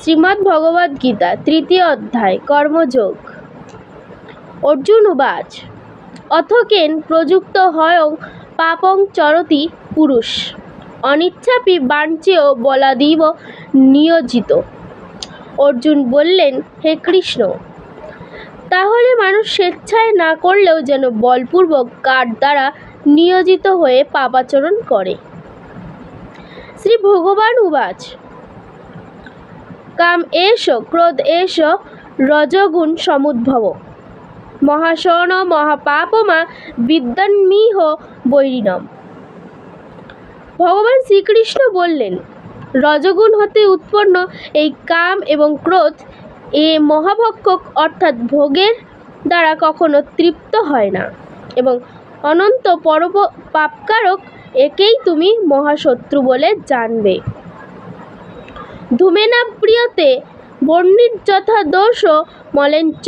শ্রীমদ্ ভগবদ গীতা, তৃতীয় অধ্যায়, কর্মযোগ। অর্জুন উবাচ, অথকেন প্রযুক্ত হয়ং পাপং চরতি পুরুষ, অনিচ্ছাপি বাঞ্চেয় বলাদিব নিয়োজিত। অর্জুন বললেন, হে কৃষ্ণ, তাহলে মানুষ স্বেচ্ছায় না করলেও যেন বলপূর্বক কার দ্বারা নিয়োজিত হয়ে পাপাচরণ করে? শ্রী ভগবান উবাচ কাম এষ ক্রোধ এষ রজগুণ সমুদ্ভব। মহাশন মহাপাপমা, বিদ্যান্মিহ বৈরিনম ভগবান শ্রীকৃষ্ণ বললেন, রজগুণ হতে উৎপন্ন এই কাম এবং ক্রোধ এ মহাভক্ষক অর্থাৎ ভোগের দ্বারা কখনো তৃপ্ত হয় না এবং অনন্ত পরব পাপকারক একেই তুমি মহাশত্রু বলে জানবে। ধূমেনা প্রিয়তে বর্ণির্যথা দোষ মলেন মলেঞ্চ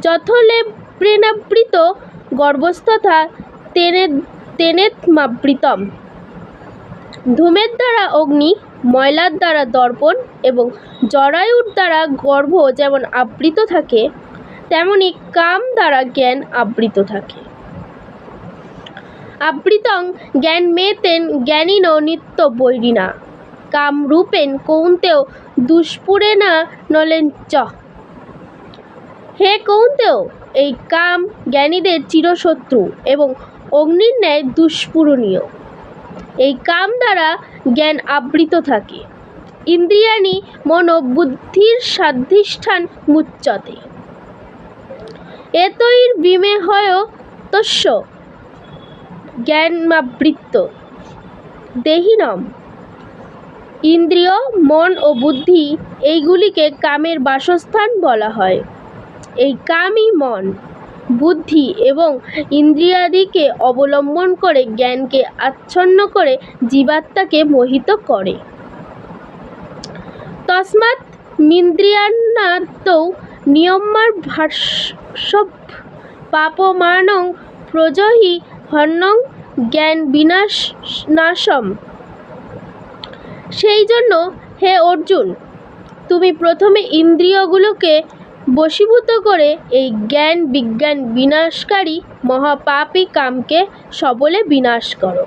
যথলে প্রেণাবৃত গর্ভস্তথা তেনে তেনেত্মাবৃতম ধূমের দ্বারা অগ্নি, ময়লার দ্বারা দর্পণ এবং জরায়ুর দ্বারা গর্ভ যেমন আবৃত থাকে, তেমনি কাম দ্বারা জ্ঞান আবৃত থাকে। আবৃতং জ্ঞান মেতেন জ্ঞানীন নিত্য বৈরিণা কাম রূপেন দুষ্পুরে না নলেন চ। হে কৌন্তেও, এই কাম জ্ঞানীদের চিরশত্রু এবং অগ্নির ন্যায় দুষ্পূরণীয়। এই কাম দ্বারা জ্ঞান আবৃত থাকে। ইন্দ্রিয়াণি মনো বুদ্ধির সাধিষ্ঠান মুচ্যতে এতৈর বিমে হয় তস্য জ্ঞানাবৃত্ত। দেহিনম ইন্দ্রিয়, মন ও বুদ্ধি এইগুলিকে কামের বাসস্থান বলা হয়। এই কামই মন। বুদ্ধি এবং ইন্দ্রিয়াদিকে অবলম্বন করে জ্ঞানকে আচ্ছন্ন করে জীবাত্মাকে মোহিত করে। তস্মাৎ মিন্দ্রিয়ান্নাত্তৌ নিয়মার ভাষ্যব পাপমানং প্রজহি হন্যং জ্ঞান বিনাশ নাশম সেই জন্য, হে অর্জুন, তুমি প্রথমে ইন্দ্রিয়গুলোকে বশীভূত করে এই জ্ঞান বিজ্ঞান বিনাশকারী মহাপাপী কামকে সবলে বিনাশ করো।